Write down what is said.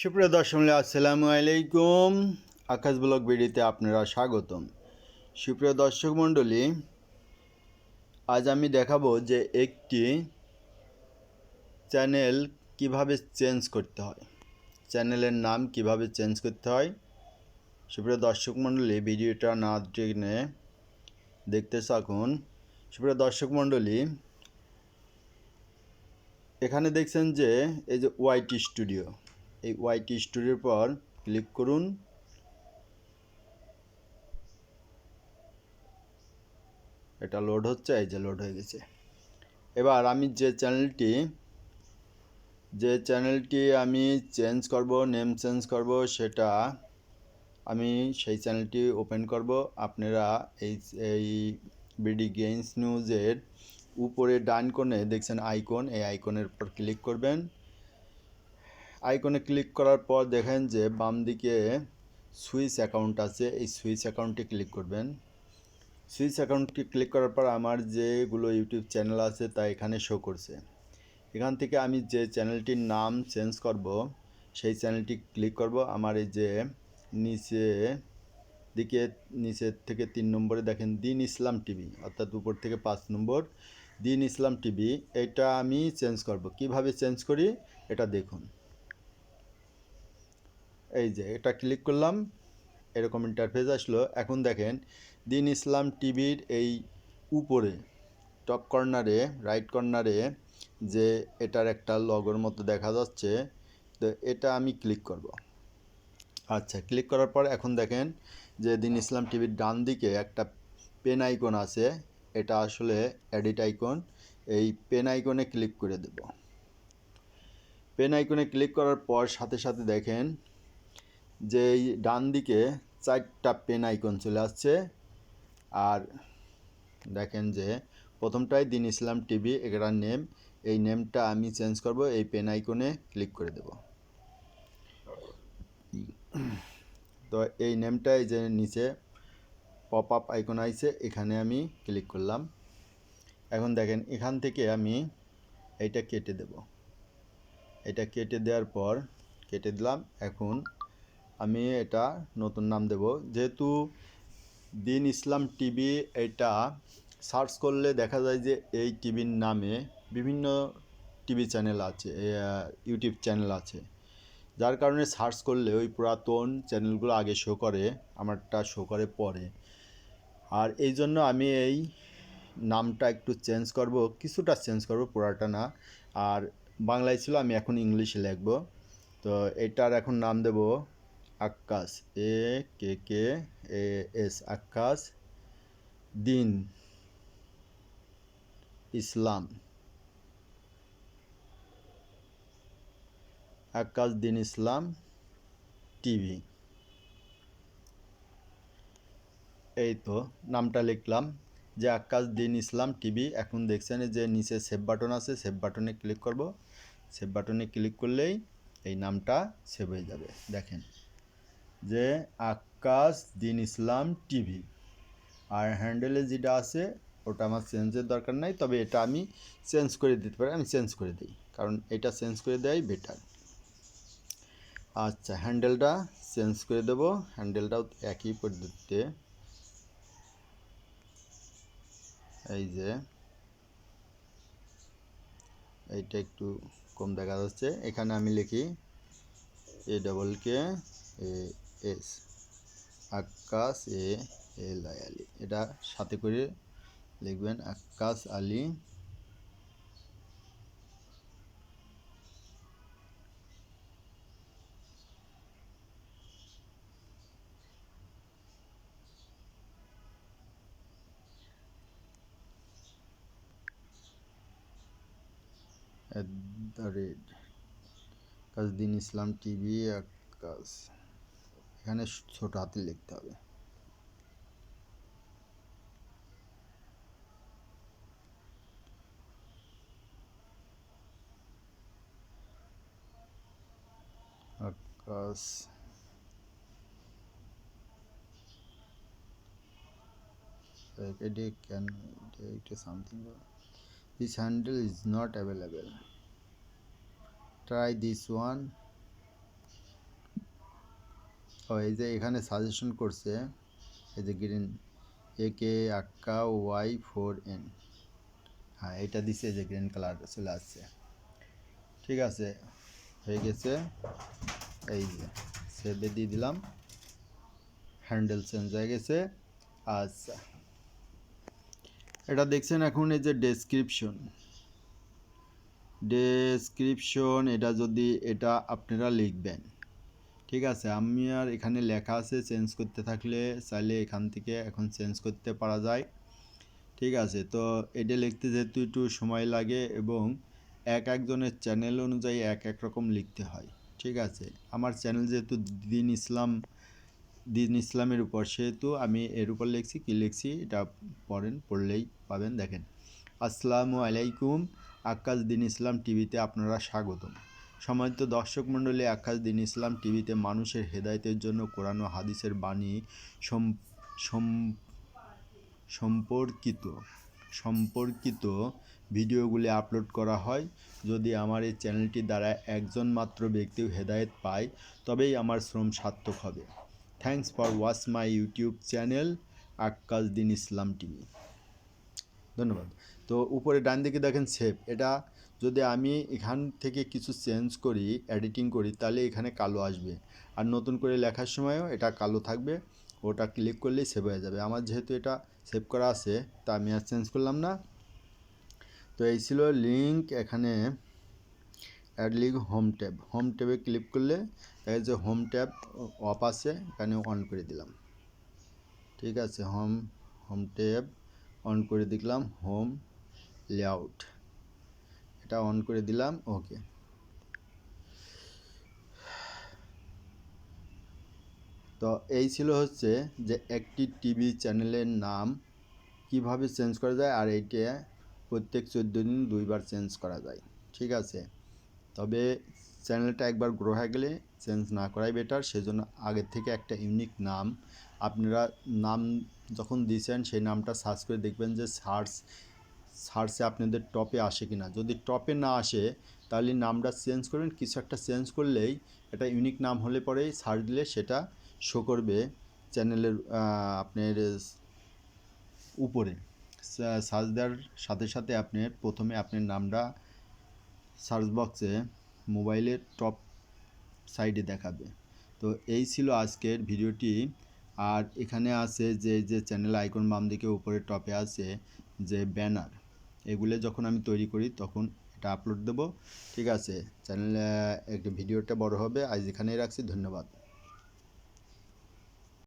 সুপ্রিয় দর্শক মণ্ডলী, আসসালামু আলাইকুম। আকাশ ব্লগ ভিডিওতে আপনারা স্বাগতম। সুপ্রিয় দর্শক মণ্ডলী আজ আমি দেখাবো যে একটি চ্যানেল কীভাবে চেঞ্জ করতে হয়। চ্যানেলের নাম কীভাবে চেঞ্জ করতে হয়। সুপ্রিয় দর্শক মণ্ডলী ভিডিওটা না টেনে দেখতে থাকুন। সুপ্রিয় দর্শক মণ্ডলী এখানে দেখছেন যে এই যে ওয়াইটি স্টুডিও। এই ওয়াইটি স্টুডিওর পর ক্লিক করুন। এটা লোড হচ্ছে, এই যে লোড হয়ে গেছে। এবার আমি যে চ্যানেলটি যে চ্যানেলটি আমি চেঞ্জ করব নেম চেঞ্জ করব, সেটা আমি সেই চ্যানেলটি ওপেন করব। আপনারা এই এই বিডি গেমস নিউজের উপরে ডান কোণে দেখছেন আইকন এই আইকনের উপর ক্লিক করবেন। আইকনে ক্লিক করার পর দেখেন যে বাম দিকে সুইচ অ্যাকাউন্ট আছে, এই সুইচ অ্যাকাউন্টে ক্লিক করবেন। সুইচ অ্যাকাউন্টটি ক্লিক করার পর আমার যেগুলো ইউটিউব চ্যানেল আছে তা এখানে শো করছে। এখান থেকে আমি যে চ্যানেলটির নাম চেঞ্জ করব, সেই চ্যানেলটি ক্লিক করব। আমার এই যে নিচে, দিকে, নিচের থেকে তিন নম্বরে দেখেন দিন ইসলাম টিভি, অর্থাৎ উপর থেকে পাঁচ নম্বর দিন ইসলাম টিভি, এটা আমি চেঞ্জ করব। কীভাবে চেঞ্জ করি? এটা দেখুন। এই যে, এটা ক্লিক করলাম, এরকম ইন্টারফেস আসলো। এখন দেখেন, দিন ইসলাম টিভির এই উপরে টপ কর্নারে রাইট কর্নারে যে এটার একটা লগোর মতো দেখা যাচ্ছে, তো এটা আমি ক্লিক করব। আচ্ছা ক্লিক করার পর এখন দেখেন যে দিন ইসলাম টিভির ডান দিকে একটা পেন আইকন আছে, এটা আসলে এডিট আইকন এই পেন আইকনে ক্লিক করে দেব। পেন আইকনে ক্লিক করার পর সাথে সাথে দেখেন যে এই ডান দিকে চারটা পেন আইকন চলে আসছে। আর দেখেন যে প্রথমটাই দিন ইসলাম টিভি এটার নেম এই নেমটা আমি চেঞ্জ করব, এই পেন আইকনে ক্লিক করে দেব। তো এই নেমটা এই যে নিচে পপ আপ আইকন আইছে, এখানে আমি ক্লিক করলাম। এখন দেখেন, এখান থেকে আমি এইটা কেটে দেব। এটা কেটে দেওয়ার পর, কেটে দিলাম, এখন আমি এটা নতুন নাম দেব। যেহেতু দিন ইসলাম টিভি এটা সার্চ করলে দেখা যায় যে এই টিভির নামে বিভিন্ন টিভি চ্যানেল আছে ইউটিউব চ্যানেল আছে। যার কারণে সার্চ করলে ওই পুরাতন চ্যানেলগুলো আগে শো করে, আমারটা শো করে পরে। আর এই জন্য আমি এই নামটা একটু চেঞ্জ করব, কিছুটা চেঞ্জ করব, পুরাটা না। আর বাংলায় ছিল আমি এখন ইংলিশে লিখব। তো এটার এখন নাম দেব আকাশ, এ, K K, A, S, Akash, Din, Islam. Akash, Din, Islam, TV. এই তো নামটা লিখলাম, যে আকাশ, দিন, ইসলাম, টিভি, এখন দেখছেন যে নিচে সেভ বাটন আছে সেভ বাটনে ক্লিক করব। সেভ বাটনে ক্লিক করলেই এই নামটা সেভ হয়ে যাবে, দেখেন। যে আকাশ, দিন ইসলাম, টিভি। আর হ্যান্ডেলে যেটা আছে, ওটা আমার চেঞ্জের দরকার নাই, তবে এটা আমি চেঞ্জ করে দিতে পারি, আমি চেঞ্জ করে দিই, কারণ এটা চেঞ্জ করে দেওয়াই বেটার আচ্ছা হ্যান্ডেলটা চেঞ্জ করে দেব, হ্যান্ডেলটাও একই পদ্ধতিতে। এই যে, এইটা একটু কম দেখা যাচ্ছে, এখানে আমি লিখি A double K S. Akash A L I Ali. এটা সাথে করে লিখবেন Akash Ali. At the rate. কাজদিন ইসলাম টিভি, আকাশ। এখানে ছোট হাতে লিখতে হবে can something this handle is not available try this one এই যে এখানে সাজেশন করছে, এই যে গ্রিন এ কে আক্কা ওয়াই ফোর এন হ্যাঁ এটা দিছে যে গ্রিন কালার চলে আসছে। ঠিক আছে, হয়ে গেছে। এই যে সেভে দিয়ে দিলাম। হ্যান্ডেল চেঞ্জ হয়ে গেছে। আচ্ছা। এটা দেখছেন এখন এই যে ডেসক্রিপশন ডেসক্রিপশন এটা যদি এটা আপনারা লিখবেন। ঠিক আছে, আমি আর এখানে লেখা আছে চেঞ্জ করতে থাকলে চাইলে এখান থেকে এখন চেঞ্জ করতে পারা যায়। ঠিক আছে, তো এটা লিখতে যেহেতু একটু সময় লাগে এবং এক একজনের চ্যানেল অনুযায়ী এক এক রকম লিখতে হয়। ঠিক আছে, আমার চ্যানেল যেহেতু দিন ইসলাম, দিন ইসলামের উপর, সেহেতু আমি এর উপর লিখছি, কী লিখছি এটা পড়েন, পড়লেই পাবেন। দেখেন, আসসালামু আলাইকুম, আকাশ দিন ইসলাম টিভিতে আপনারা স্বাগতম। সম্মানিত দর্শক মণ্ডলী, আকাশ দিন ইসলাম টিভিতে মানুষের হেদায়তের জন্য কোরআন ও হাদিসের বাণী সম- সম- সম্পর্কিত সম্পর্কিত ভিডিওগুলি আপলোড করা হয়। যদি আমার এই চ্যানেলটি দ্বারা একজন মাত্র ব্যক্তিও হেদায়েত পায়, তবেই আমার শ্রম সার্থক হবে। Thanks for watch my YouTube channel Akkas Din Islam TV. ধন্যবাদ। তো উপরে ডান দিকে দেখেন সেভ। এটা যদি আমি এখান থেকে কিছু চেঞ্জ করি এডিটিং করি, তাহলে এখানে কালো আসবে। আর নতুন করে লেখার সময়ও এটা কালো থাকবে, ওটা ক্লিক করলেই সেভ হয়ে যাবে। আমার যেহেতু এটা সেভ করা আছে, তা আমি আর চেঞ্জ করলাম না। তো এই ছিল লিঙ্ক এখানে add link home tab home ট্যাবে ক্লিক করলে দেখা যে হোম ট্যাব অফ আছে, এখানে অন করে দিলাম। ঠিক আছে হোম হোম ট্যাব অন করে দিলাম হোম লেআউট এটা অন করে দিলাম ওকে তো এই ছিল হচ্ছে যে একটি টিভি চ্যানেলের নাম, কীভাবে চেঞ্জ করা যায় আর এইটা প্রত্যেক চোদ্দ দিন দুইবার চেঞ্জ করা যায়, ঠিক আছে? তবে চ্যানেলটা একবার গ্রো হয়ে গেলে চেঞ্জ না করাই বেটার সেজন্য আগের থেকে একটা ইউনিক নাম, আপনারা নাম যখন দিয়েছেন সেই নামটা সার্চ করে দেখবেন যে সার্চ সার্চে আপনাদের টপে আসে কি না যদি টপে না আসে, তাহলে নামটা চেঞ্জ করবেন। কিছু একটা চেঞ্জ করলেই এটা ইউনিক নাম হলে পরেই সার্চ দিলে সেটা শো করবে চ্যানেলের আপনার উপরে। সার্চ দেওয়ার সাথে সাথে আপনি প্রথমে আপনার নামটা সার্চ বক্সে মোবাইলের টপ সাইডে দেখাবে। তো এই ছিল আজকের ভিডিওটি। আর এখানে আছে যে যে চ্যানেল আইকন বাম দিকে উপরে টপে আছে যে ব্যানার এগুলো যখন আমি তৈরি করি, তখন এটা আপলোড দেবো। ঠিক আছে? চ্যানেলে একটা ভিডিওটা বড় হবে। আজ এখানেই রাখছি। ধন্যবাদ।